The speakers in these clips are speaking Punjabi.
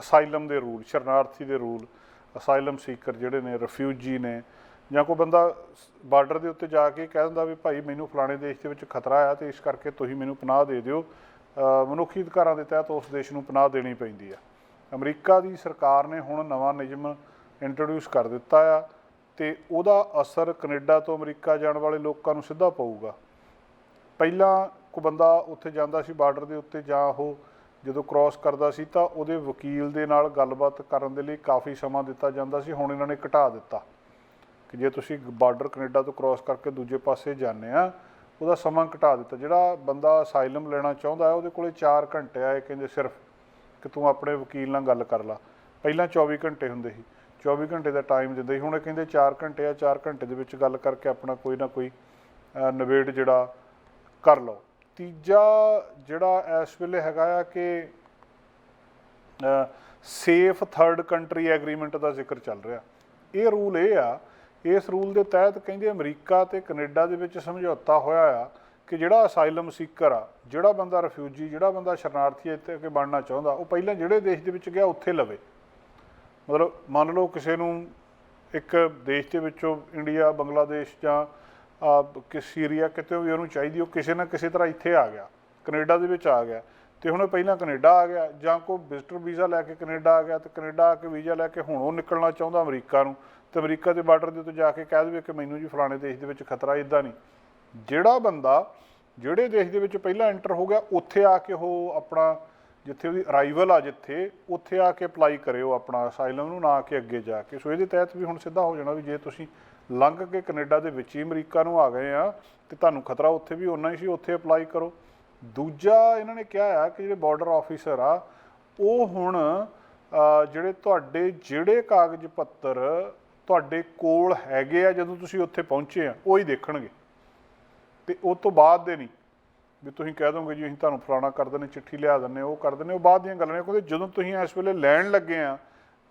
ਅਸਾਈਲਮ ਦੇ ਰੂਲ, ਸ਼ਰਨਾਰਥੀ ਦੇ ਰੂਲ, ਅਸਾਈਲਮ ਸੀਕਰ ਜਿਹੜੇ ਨੇ, ਰਿਫਿਊਜੀ ਨੇ, ਜਾਂ ਕੋਈ ਬੰਦਾ ਬਾਰਡਰ ਦੇ ਉੱਤੇ ਜਾ ਕੇ ਕਹਿ ਦਿੰਦਾ ਵੀ ਭਾਈ ਮੈਨੂੰ ਫਲਾਣੇ ਦੇਸ਼ ਦੇ ਵਿੱਚ ਖਤਰਾ ਆ ਤੇ ਇਸ ਕਰਕੇ ਤੁਸੀਂ ਮੈਨੂੰ ਪਨਾਹ ਦੇ ਦਿਓ ਮਨੁੱਖੀ ਅਧਿਕਾਰਾਂ ਦੇ ਤਹਿਤ ਉਸ ਦੇਸ਼ ਨੂੰ ਪਨਾਹ ਦੇਣੀ ਪੈਂਦੀ ਆ। ਅਮਰੀਕਾ ਦੀ ਸਰਕਾਰ ਨੇ ਹੁਣ ਨਵਾਂ ਨਿਯਮ ਇੰਟਰੋਡਿਊਸ ਕਰ ਦਿੱਤਾ ਆ ਤੇ ਉਹਦਾ ਅਸਰ ਕੈਨੇਡਾ ਤੋਂ ਅਮਰੀਕਾ ਜਾਣ ਵਾਲੇ ਲੋਕਾਂ ਨੂੰ ਸਿੱਧਾ ਪਊਗਾ। ਪਹਿਲਾਂ ਕੋ ਬੰਦਾ ਉੱਥੇ ਜਾਂਦਾ ਸੀ ਬਾਰਡਰ ਦੇ ਉੱਤੇ ਜਾਂ ਉਹ ਜਦੋਂ ਕ੍ਰਾਸ ਕਰਦਾ ਸੀ ਤਾਂ ਉਹਦੇ ਵਕੀਲ ਦੇ ਨਾਲ ਗੱਲਬਾਤ ਕਰਨ ਦੇ ਲਈ ਕਾਫੀ ਸਮਾਂ ਦਿੱਤਾ ਜਾਂਦਾ ਸੀ ਹੁਣ ਇਹਨਾਂ ਨੇ ਘਟਾ ਦਿੱਤਾ। ਕਿ ਜੇ ਤੁਸੀਂ ਬਾਰਡਰ ਕੈਨੇਡਾ ਤੋਂ ਕ੍ਰਾਸ ਕਰਕੇ ਦੂਜੇ ਪਾਸੇ ਜਾਂਦੇ ਆ ਉਹਦਾ ਸਮਾਂ ਘਟਾ ਦਿੱਤਾ। ਜਿਹੜਾ ਬੰਦਾ ਅਸਾਈਲਮ ਲੈਣਾ ਚਾਹੁੰਦਾ ਹੈ ਉਹਦੇ ਕੋਲੇ 4 ਘੰਟੇ ਆ ਇਹ ਕਹਿੰਦੇ ਸਿਰਫ ਕਿ ਤੂੰ ਆਪਣੇ ਵਕੀਲ ਨਾਲ ਗੱਲ ਕਰ ਲਾ। ਪਹਿਲਾਂ 24 ਘੰਟੇ ਹੁੰਦੇ ਸੀ। 24 ਘੰਟੇ ਦਾ ਟਾਈਮ ਦਿੰਦੇ ਸੀ। ਹੁਣ ਇਹ ਕਹਿੰਦੇ 4 ਘੰਟੇ ਆ 4 ਘੰਟੇ ਦੇ ਵਿੱਚ ਗੱਲ ਕਰਕੇ ਆਪਣਾ ਕੋਈ ਨਾ ਕੋਈ ਅ, ਨਿਬੇੜ ਜਿਹੜਾ ਕਰ ਲਓ। ਤੀਜਾ ਜਿਹੜਾ ਇਸ ਵੇਲੇ ਹੈਗਾ ਆ ਕਿ ਸੇਫ ਥਰਡ ਕੰਟਰੀ ਐਗਰੀਮੈਂਟ ਦਾ ਜ਼ਿਕਰ ਚੱਲ ਰਿਹਾ। ਇਹ ਰੂਲ ਇਹ ਆ, ਇਸ ਰੂਲ ਦੇ ਤਹਿਤ ਕਹਿੰਦੇ ਅਮਰੀਕਾ ਤੇ ਕੈਨੇਡਾ ਦੇ ਵਿੱਚ ਸਮਝੌਤਾ ਹੋਇਆ ਆ ਕਿ ਜਿਹੜਾ ਅਸਾਈਲਮ ਸੀਕਰ ਆ, ਜਿਹੜਾ ਬੰਦਾ ਰਿਫਿਊਜੀ ਜਿਹੜਾ ਬੰਦਾ ਸ਼ਰਨਾਰਥੀ ਇੱਥੇ ਕਿ ਬਣਨਾ ਚਾਹੁੰਦਾ, ਉਹ ਪਹਿਲਾਂ ਜਿਹੜੇ ਦੇਸ਼ ਦੇ ਵਿੱਚ ਗਿਆ, ਉੱਥੇ ਲਵੇ। ਮਤਲਬ ਮੰਨ ਲਓ ਕਿਸੇ ਨੂੰ ਇੱਕ ਦੇਸ਼ ਦੇ ਵਿੱਚੋਂ ਇੰਡੀਆ, ਬੰਗਲਾਦੇਸ਼ ਜਾਂ ਕਿ ਸੀਰੀਆ ਕਿਤੇ ਵੀ ਉਹਨੂੰ ਚਾਹੀਦੀ, ਉਹ ਕਿਸੇ ਨਾ ਕਿਸੇ ਤਰ੍ਹਾਂ ਇੱਥੇ ਆ ਗਿਆ, ਕੈਨੇਡਾ ਦੇ ਵਿੱਚ ਆ ਗਿਆ। ਤੇ ਹੁਣ ਉਹ ਪਹਿਲਾਂ ਕੈਨੇਡਾ ਆ ਗਿਆ, ਜਾਂ ਕੋਈ ਵਿਜ਼ਟਰ ਵੀਜ਼ਾ ਲੈ ਕੇ ਕੈਨੇਡਾ ਆ ਗਿਆ, ਤੇ ਕੈਨੇਡਾ ਆ ਕੇ ਵੀਜ਼ਾ ਲੈ ਕੇ ਹੁਣ ਉਹ ਨਿਕਲਣਾ ਚਾਹੁੰਦਾ ਅਮਰੀਕਾ ਨੂੰ। ਤੇ ਅਮਰੀਕਾ ਦੇ ਬਾਰਡਰ ਦੇ ਉੱਤੇ ਜਾ ਕੇ ਕਹਿ ਦੇਵੇ ਕਿ ਮੈਨੂੰ ਜੀ ਫਲਾਣੇ ਦੇਸ਼ ਦੇ ਵਿੱਚ ਖਤਰਾ ਇਦਾਂ ਨਹੀਂ। ਜਿਹੜਾ ਬੰਦਾ ਜਿਹੜੇ ਦੇਸ਼ ਦੇ ਵਿੱਚ ਪਹਿਲਾਂ ਐਂਟਰ ਹੋ ਗਿਆ, ਉੱਥੇ ਆ ਕੇ ਉਹ ਆਪਣਾ ਜਿੱਥੇ ਉਹਦੀ ਅਰਾਈਵਲ ਆ ਜਿੱਥੇ, ਉੱਥੇ ਆ ਕੇ ਅਪਲਾਈ ਕਰਿਓ ਆਪਣਾ ਅਸਾਈਲਮ ਨੂੰ ਨਾ ਕਿ ਅੱਗੇ ਜਾ ਕੇ। ਸੋ ਇਹਦੇ ਤਹਿਤ ਵੀ ਹੁਣ ਸਿੱਧਾ ਹੋ ਜਾਣਾ ਵੀ ਜੇ ਤੁਸੀਂ ਲੰਘ ਕੇ ਕੈਨੇਡਾ ਦੇ ਵਿੱਚ ਹੀ ਅਮਰੀਕਾ ਨੂੰ ਆ ਗਏ ਆ ਤੇ ਤੁਹਾਨੂੰ ਖਤਰਾ ਉੱਥੇ ਵੀ ਓਨਾ ਹੀ ਸੀ, ਉੱਥੇ ਅਪਲਾਈ ਕਰੋ। ਦੂਜਾ ਇਹਨਾਂ ਨੇ ਕਿਹਾ ਆ ਕਿ ਜਿਹੜੇ ਬਾਰਡਰ ਆਫੀਸਰ ਆ, ਉਹ ਹੁਣ ਜਿਹੜੇ ਤੁਹਾਡੇ ਜਿਹੜੇ ਕਾਗਜ਼ ਪੱਤਰ ਤੁਹਾਡੇ ਕੋਲ ਹੈਗੇ ਆ, ਜਦੋਂ ਤੁਸੀਂ ਉੱਥੇ ਪਹੁੰਚੇ ਆ, ਉਹ ਹੀ ਦੇਖਣਗੇ। ਤੇ ਉਹ ਤੋਂ ਬਾਅਦ ਦੇ ਨਹੀਂ। ਵੀ ਤੁਸੀਂ ਕਹਿ ਦੋਗੇ ਜੀ ਅਸੀਂ ਤੁਹਾਨੂੰ ਫਲਾਣਾ ਕਰ ਦਿੰਦੇ, ਚਿੱਠੀ ਲਿਆ ਦਿੰਦੇ, ਉਹ ਕਰ ਦਿੰਦੇ, ਉਹ ਬਾਅਦ ਦੀਆਂ ਗੱਲਾਂ ਨੇ, ਕਿਉਂਕਿ ਜਦੋਂ ਤੁਸੀਂ ਇਸ ਵੇਲੇ ਲੈਣ ਲੱਗੇ ਆ,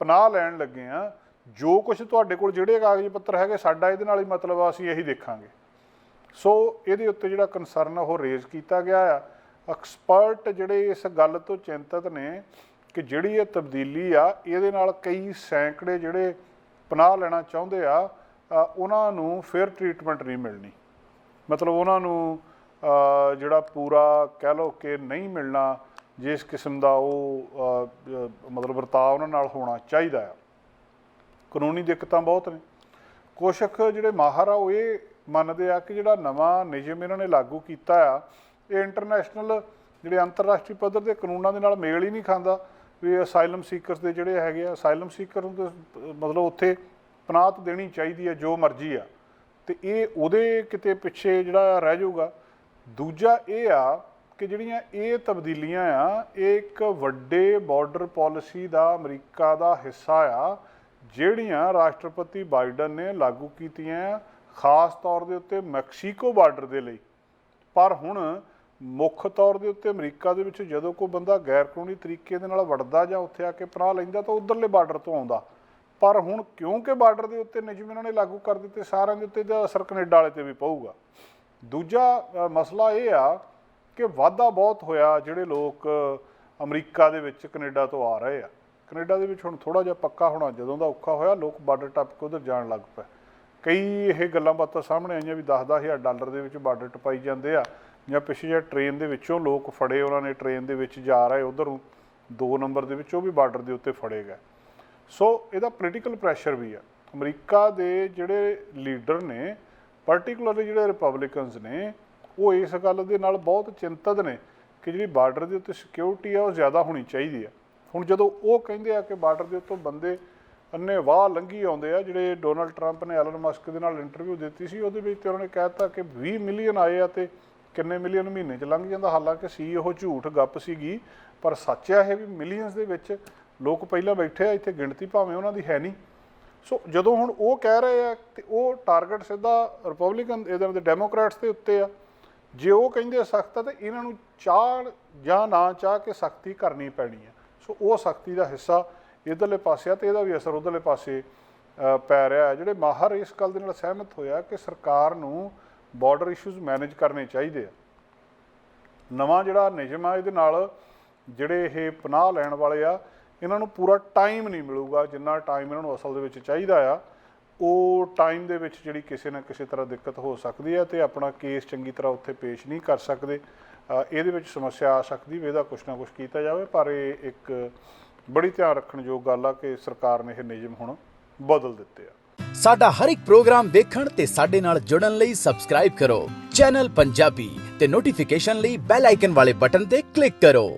ਪਨਾਹ ਲੈਣ ਲੱਗੇ ਆ ਜੋ ਕੁਝ ਤੁਹਾਡੇ ਕੋਲ ਜਿਹੜੇ ਕਾਗਜ਼ ਪੱਤਰ ਹੈਗੇ, ਸਾਡਾ ਇਹਦੇ ਨਾਲ ਹੀ ਮਤਲਬ ਆ, ਅਸੀਂ ਇਹੀ ਦੇਖਾਂਗੇ। ਸੋ ਇਹਦੇ ਉੱਤੇ ਜਿਹੜਾ ਕਨਸਰਨ ਉਹ ਰੇਜ਼ ਕੀਤਾ ਗਿਆ ਆ। ਐਕਸਪਰਟ ਜਿਹੜੇ ਇਸ ਗੱਲ ਤੋਂ ਚਿੰਤਤ ਨੇ ਕਿ ਜਿਹੜੀ ਇਹ ਤਬਦੀਲੀ ਆ, ਇਹਦੇ ਨਾਲ ਕਈ ਸੈਂਕੜੇ ਜਿਹੜੇ ਪਨਾਹ ਲੈਣਾ ਚਾਹੁੰਦੇ ਆ ਉਹਨਾਂ ਨੂੰ ਫੇਅਰ ਟ੍ਰੀਟਮੈਂਟ ਨਹੀਂ ਮਿਲਣੀ। ਮਤਲਬ ਉਹਨਾਂ ਨੂੰ ਜਿਹੜਾ ਪੂਰਾ ਕਹਿ ਲਓ ਕਿ ਨਹੀਂ ਮਿਲਣਾ, ਜਿਸ ਕਿਸਮ ਦਾ ਉਹ ਮਤਲਬ ਵਰਤਾਅ ਉਹਨਾਂ ਨਾਲ ਹੋਣਾ ਚਾਹੀਦਾ ਆ। ਕਾਨੂੰਨੀ ਦਿੱਕਤਾਂ ਬਹੁਤ ਨੇ। ਕੁਸ਼ਕ ਜਿਹੜੇ ਮਾਹਰ ਆ, ਉਹ ਇਹ ਮੰਨਦੇ ਆ ਕਿ ਜਿਹੜਾ ਨਵਾਂ ਨਿਯਮ ਇਹਨਾਂ ਨੇ ਲਾਗੂ ਕੀਤਾ ਆ, ਇਹ ਇੰਟਰਨੈਸ਼ਨਲ ਜਿਹੜੇ ਅੰਤਰਰਾਸ਼ਟਰੀ ਪੱਧਰ ਦੇ ਕਾਨੂੰਨਾਂ ਦੇ ਨਾਲ ਮੇਲ ਹੀ ਨਹੀਂ ਖਾਂਦਾ। ਵੀ ਅਸਾਈਲਮ ਸੀਕਰਸ ਦੇ ਜਿਹੜੇ ਹੈਗੇ ਆ ਅਸਾਈਲਮ ਸੀਕਰ ਨੂੰ ਤਾਂ ਮਤਲਬ ਉੱਥੇ ਪਨਾਹਤ ਦੇਣੀ ਚਾਹੀਦੀ ਹੈ ਜੋ ਮਰਜ਼ੀ ਆ। ਤੇ ਇਹ ਉਹਦੇ ਕਿਤੇ ਪਿੱਛੇ ਜਿਹੜਾ ਰਹਿ ਜਾਊਗਾ। ਦੂਜਾ ਇਹ ਆ ਕਿ ਜਿਹੜੀਆਂ ਇਹ ਤਬਦੀਲੀਆਂ ਆ, ਇਹ ਇੱਕ ਵੱਡੇ ਬਾਰਡਰ ਪਾਲਿਸੀ ਦਾ ਅਮਰੀਕਾ ਦਾ ਹਿੱਸਾ ਆ। ਜਿਹੜੀਆਂ ਰਾਸ਼ਟਰਪਤੀ ਬਾਈਡਨ ਨੇ ਲਾਗੂ ਕੀਤੀਆਂ ਖਾਸ ਤੌਰ ਦੇ ਉੱਤੇ ਮੈਕਸੀਕੋ ਬਾਰਡਰ ਦੇ ਲਈ। ਪਰ ਹੁਣ ਮੁੱਖ ਤੌਰ ਦੇ ਉੱਤੇ ਅਮਰੀਕਾ ਦੇ ਵਿੱਚ ਜਦੋਂ ਕੋਈ ਬੰਦਾ ਗੈਰ ਕਾਨੂੰਨੀ ਤਰੀਕੇ ਦੇ ਨਾਲ ਵੜਦਾ ਜਾਂ ਉੱਥੇ ਆ ਕੇ ਪਨਾਹ ਲੈਂਦਾ ਤਾਂ ਉਧਰਲੇ ਬਾਰਡਰ ਤੋਂ ਆਉਂਦਾ। ਪਰ ਹੁਣ ਕਿਉਂਕਿ ਬਾਰਡਰ ਦੇ ਉੱਤੇ ਨਿਯਮ ਇਹਨਾਂ ਨੇ ਲਾਗੂ ਕਰ ਦਿੱਤੇ, ਸਾਰਿਆਂ ਦੇ ਉੱਤੇ ਦਾ ਅਸਰ ਕੈਨੇਡਾ ਵਾਲੇ ਤੇ ਵੀ ਪਊਗਾ। ਦੂਜਾ ਮਸਲਾ ਇਹ ਆ ਕਿ ਵਾਧਾ ਬਹੁਤ ਹੋਇਆ ਜਿਹੜੇ ਲੋਕ ਅਮਰੀਕਾ ਦੇ ਵਿੱਚ ਕੈਨੇਡਾ ਤੋਂ ਆ ਰਹੇ ਆ। ਕੈਨੇਡਾ ਦੇ ਵਿੱਚ ਹੁਣ ਥੋੜਾ ਜਿਹਾ ਪੱਕਾ ਹੋਣਾ, ਜਦੋਂ ਦਾ ਔਖਾ ਹੋਇਆ, ਲੋਕ ਬਾਰਡਰ ਟੱਪ ਕੇ ਉਧਰ ਜਾਣ ਲੱਗ ਪਏ। ਕਈ ਇਹ ਗੱਲਾਂ ਬਾਤਾਂ ਸਾਹਮਣੇ ਆਈਆਂ ਵੀ 10-10000 ਡਾਲਰ ਦੇ ਵਿੱਚ ਬਾਰਡਰ ਟਪਾਈ ਜਾਂਦੇ ਆ, ਜਾਂ ਪਿੱਛੇ ਜਿਹੜਾ ਟ੍ਰੇਨ ਦੇ ਵਿੱਚੋਂ ਲੋਕ ਫੜੇ ਉਹਨਾਂ ਨੇ, ਟ੍ਰੇਨ ਦੇ ਵਿੱਚ ਜਾ ਰਹੇ ਉਧਰ ਨੂੰ 2 ਨੰਬਰ ਦੇ ਵਿੱਚ ਉਹ ਵੀ ਬਾਰਡਰ ਦੇ ਉੱਤੇ ਫੜੇ ਗਏ। ਸੋ ਇਹਦਾ ਪੋਲੀਟੀਕਲ ਪ੍ਰੈਸ਼ਰ ਵੀ ਆ। ਅਮਰੀਕਾ ਦੇ ਜਿਹੜੇ ਲੀਡਰ ਨੇ ਪਾਰਟਿਕੂਲਰਲੀ ਜਿਹੜੇ ਰਿਪਬਲਿਕਨਸ ਨੇ, ਉਹ ਇਸ ਗੱਲ ਦੇ ਨਾਲ ਬਹੁਤ ਚਿੰਤਤ ਨੇ ਕਿ ਜਿਹੜੀ ਬਾਰਡਰ ਦੇ ਉੱਤੇ ਸਿਕਿਉਰਿਟੀ ਆ, ਉਹ ਜ਼ਿਆਦਾ ਹੋਣੀ ਚਾਹੀਦੀ ਆ। ਹੁਣ ਜਦੋਂ ਉਹ ਕਹਿੰਦੇ ਆ ਕਿ ਬਾਰਡਰ ਦੇ ਉੱਤੋਂ ਬੰਦੇ ਅੰਨੇ ਵਾਹ ਲੰਘੀ ਆਉਂਦੇ ਆ, ਜਿਹੜੇ ਡੋਨਲਡ ਟਰੰਪ ਨੇ ਐਲਨ ਮਸਕ ਦੇ ਨਾਲ ਇੰਟਰਵਿਊ ਦਿੱਤੀ ਸੀ, ਉਹਦੇ ਵਿੱਚ ਤੇ ਉਹਨਾਂ ਨੇ ਕਹਿਤਾ ਕਿ 20 ਮਿਲੀਅਨ ਆਏ ਆ ਤੇ ਕਿੰਨੇ ਮਿਲੀਅਨ ਮਹੀਨੇ ਚ ਲੰਘ ਜਾਂਦਾ। ਹਾਲਾਂਕਿ ਸੀ ਉਹ ਝੂਠ ਗੱਪ ਸੀਗੀ, ਪਰ ਸੱਚ ਆ ਇਹ ਵੀ ਮਿਲੀਅਨਸ ਦੇ ਵਿੱਚ ਲੋਕ ਪਹਿਲਾਂ ਬੈਠੇ ਆ, ਇੱਥੇ ਗਿਣਤੀ ਭਾਵੇਂ ਉਹਨਾਂ ਦੀ ਹੈ ਨਹੀਂ। ਸੋ ਜਦੋਂ ਹੁਣ ਉਹ ਕਹਿ ਰਹੇ ਆ ਤੇ ਉਹ ਟਾਰਗੇਟ ਸਿੱਧਾ ਰਿਪਬਲਿਕਨ ਇਹਦੇ ਦੇ ਡੈਮੋਕ੍ਰੈਟਸ ਦੇ ਉੱਤੇ ਆ, ਜੇ ਉਹ ਕਹਿੰਦੇ ਸਖਤ ਆ, ਤੇ ਇਹਨਾਂ ਨੂੰ ਚਾਹ ਜਾਂ ਨਾ ਚਾਹ ਕੇ ਸਖਤੀ ਕਰਨੀ ਪੈਣੀ ਆ। ਸੋ ਉਹ ਸਖਤੀ ਦਾ ਹਿੱਸਾ ਇਧਰਲੇ ਪਾਸੇ ਆ ਤੇ ਇਹਦਾ ਵੀ ਅਸਰ ਉਧਰਲੇ ਪਾਸੇ ਪੈ ਰਿਹਾ ਹੈ। ਜਿਹੜੇ ਮਾਹਰ ਇਸ ਗੱਲ ਦੇ ਨਾਲ ਸਹਿਮਤ ਹੋਇਆ ਕਿ ਸਰਕਾਰ ਨੂੰ ਬਾਰਡਰ ਇਸ਼ੂਜ਼ ਮੈਨੇਜ ਕਰਨੇ ਚਾਹੀਦੇ ਆ। ਨਵਾਂ ਜਿਹੜਾ ਨਿਯਮ ਆ, ਇਹਦੇ ਨਾਲ ਜਿਹੜੇ ਇਹ ਪਨਾਹ ਲੈਣ ਵਾਲੇ ਆ, ਇਹਨਾਂ ਨੂੰ ਪੂਰਾ ਟਾਈਮ ਨਹੀਂ ਮਿਲੂਗਾ, ਜਿੰਨਾ ਟਾਈਮ ਇਹਨਾਂ ਨੂੰ ਅਸਲ ਦੇ ਵਿੱਚ ਚਾਹੀਦਾ ਆ। ਉਹ ਟਾਈਮ ਦੇ ਵਿੱਚ ਜਿਹੜੀ ਕਿਸੇ ਨਾ ਕਿਸੇ ਤਰ੍ਹਾਂ ਦਿੱਕਤ ਹੋ ਸਕਦੀ ਹੈ ਤੇ ਆਪਣਾ ਕੇਸ ਚੰਗੀ ਤਰ੍ਹਾਂ ਉੱਥੇ ਪੇਸ਼ ਨਹੀਂ ਕਰ ਸਕਦੇ। ਇਹਦੇ ਵਿੱਚ ਸਮੱਸਿਆ ਆ ਸਕਦੀ ਵੀ ਇਹਦਾ ਕੁਛ ਨਾ ਕੁਛ ਕੀਤਾ ਜਾਵੇ, ਪਰ ਇਹ ਇੱਕ ਬੜੀ ਧਿਆਨ ਰੱਖਣ ਯੋਗ ਗੱਲ ਆ ਕਿ ਸਰਕਾਰ ਨੇ ਇਹ ਨਿਯਮ ਹੁਣ ਬਦਲ ਦਿੱਤੇ ਆ। ਸਾਡਾ ਹਰ ਇੱਕ ਪ੍ਰੋਗਰਾਮ ਦੇਖਣ ਤੇ ਸਾਡੇ ਨਾਲ ਜੁੜਨ ਲਈ ਸਬਸਕ੍ਰਾਈਬ ਕਰੋ। ਚੈਨਲ ਪੰਜਾਬੀ ਤੇ ਨੋਟੀਫਿਕੇਸ਼ਨ ਲਈ ਬੈਲ ਆਈਕਨ ਵਾਲੇ ਬਟਨ ਤੇ ਕਲਿੱਕ ਕਰੋ।